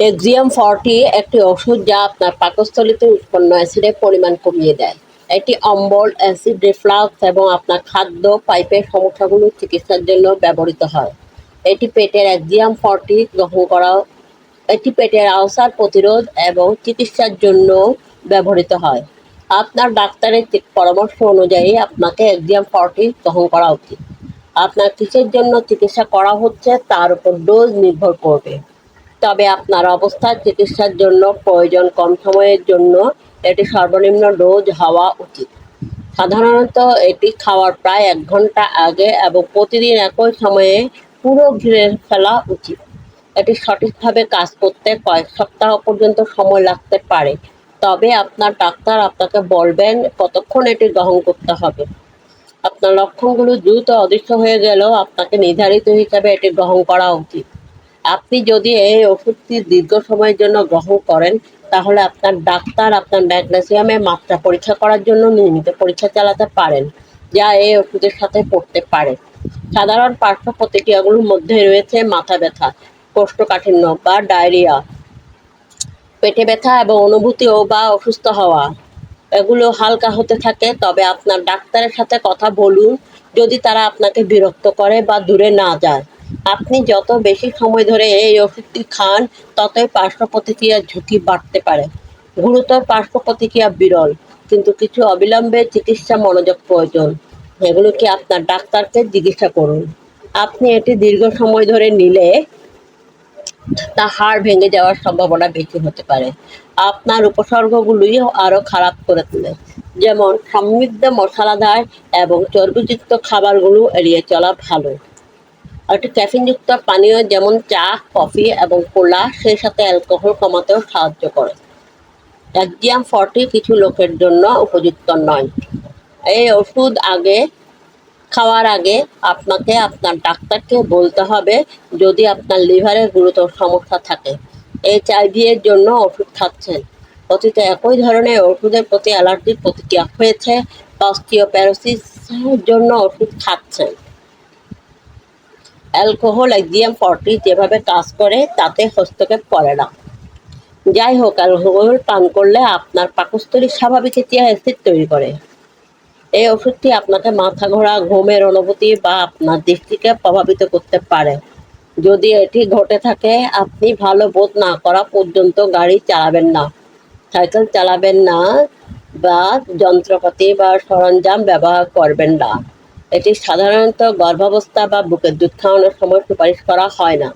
Axiom forty একটি ওষুধ যা আপনার পাকস্থলীতে উৎপন্ন অ্যাসিডের পরিমাণ কমিয়ে দেয়। এটি অম্বল, অ্যাসিড, রিফ্লাক্স এবং আপনার খাদ্য, পাইপের সমস্যাগুলোর চিকিৎসার জন্য ব্যবহৃত হয়। এটি পেটের এক্সিয়াম ফর্টি গ্রহণ করা, এটি পেটের আলসার প্রতিরোধ এবং চিকিৎসার জন্য ব্যবহৃত হয়। আপনার ডাক্তারের পরামর্শ অনুযায়ী আপনাকে এক্সিয়াম ফর্টি গ্রহণ করা উচিত। আপনার কিসের জন্য চিকিৎসা করা হচ্ছে তার উপর ডোজ নির্ভর করবে। তবে আপনার অবস্থার চিকিৎসার জন্য প্রয়োজন কম সময়ের জন্য এটি সর্বনিম্ন ডোজ হওয়া উচিত। সাধারণত এটি খাওয়ার প্রায় এক ঘণ্টা আগে এবং প্রতিদিন একই সময়ে পুরো ঘিরে ফেলা উচিত। এটি সঠিকভাবে কাজ করতে কয়েক সপ্তাহ পর্যন্ত সময় লাগতে পারে। তবে আপনার ডাক্তার আপনাকে বলবেন কতক্ষণ এটি গ্রহণ করতে হবে। আপনার লক্ষণগুলো দ্রুত অদৃশ্য হয়ে গেলেও আপনাকে নির্ধারিত হিসাবে এটি গ্রহণ করা উচিত। আপনি যদি এই ওষুধটি দীর্ঘ সময়ের জন্য গ্রহণ করেন, তাহলে আপনার ডাক্তার আপনার ম্যাগনেসিয়ামের মাত্রা পরীক্ষা করার জন্য নিয়মিত পরীক্ষা চালাতে পারেন, যা এই ওষুধের সাথে পড়তে পারে। সাধারণ পার্শ্ব প্রতিক্রিয়াগুলোর মধ্যে রয়েছে মাথা ব্যথা, কোষ্ঠকাঠিন্য বা ডায়রিয়া, পেটে ব্যথা এবং অনুভূতি ও বা অসুস্থ হওয়া। এগুলো হালকা হতে থাকে, তবে আপনার ডাক্তারের সাথে কথা বলুন, যদি তারা আপনাকে বিরক্ত করে বা দূরে না যায়। আপনি যত বেশি সময় ধরে এই ওষুধটি খান, ততই পার্শ্ব প্রতিক্রিয়ার ঝুঁকি বাড়তে পারে। গুরুতর পার্শ্ব প্রতিক্রিয়া বিরল, কিন্তু কিছু অবিলম্বে চিকিৎসা মনোযোগ প্রয়োজন। এগুলো কি আপনার ডাক্তারকে জিজ্ঞাসা করুন। আপনি এটি দীর্ঘ সময় ধরে নিলে তা হাড় ভেঙে যাওয়ার সম্ভাবনা বেশি হতে পারে। আপনার উপসর্গগুলি আরও খারাপ করে তোলে, যেমন সমৃদ্ধ মশলাদার এবং চর্বিযুক্ত খাবারগুলো এড়িয়ে চলা ভালো। একটি ক্যাফিনযুক্ত পানীয় যেমন চা, কফি এবং কোলা, সেই সাথে অ্যালকোহল কমাতেও সাহায্য করে। একজিয়াম ফর্টি কিছু লোকের জন্য উপযুক্ত নয়। এই ওষুধ আগে, খাওয়ার আগে আপনাকে, আপনার ডাক্তারকে বলতে হবে যদি আপনার লিভারে গুরুতর সমস্যা থাকে। এইচআইভি এর জন্য ওষুধ খাচ্ছেন। অতীতে একই ধরনের ওষুধের প্রতি অ্যালার্জির প্রতিক্রিয়া হয়েছে। অস্টিওপ্যারোসিসের জন্য ওষুধ খাচ্ছেন। অ্যালকোহল একজিএম ফর্টি যেভাবে কাজ করে, তাতে হস্তক্ষেপ করে না। যাই হোক, অ্যালকোহল পান করলে আপনার পাকস্থলী স্বাভাবিক অ্যাসিড তৈরি করে। এই ওষুধটি আপনাকে মাথা ঘোরা, ঘুমের অনুভূতি বা আপনার দৃষ্টিকে প্রভাবিত করতে পারে। যদি এটি ঘটে থাকে, আপনি ভালো বোধ না করা পর্যন্ত গাড়ি চালাবেন না, সাইকেল চালাবেন না বা যন্ত্রপাতি বা সরঞ্জাম ব্যবহার করবেন না। এটি সাধারণত গর্ভাবস্থা বা বুকের দুধ খাওয়ানোর সময় সুপারিশ করা হয় না।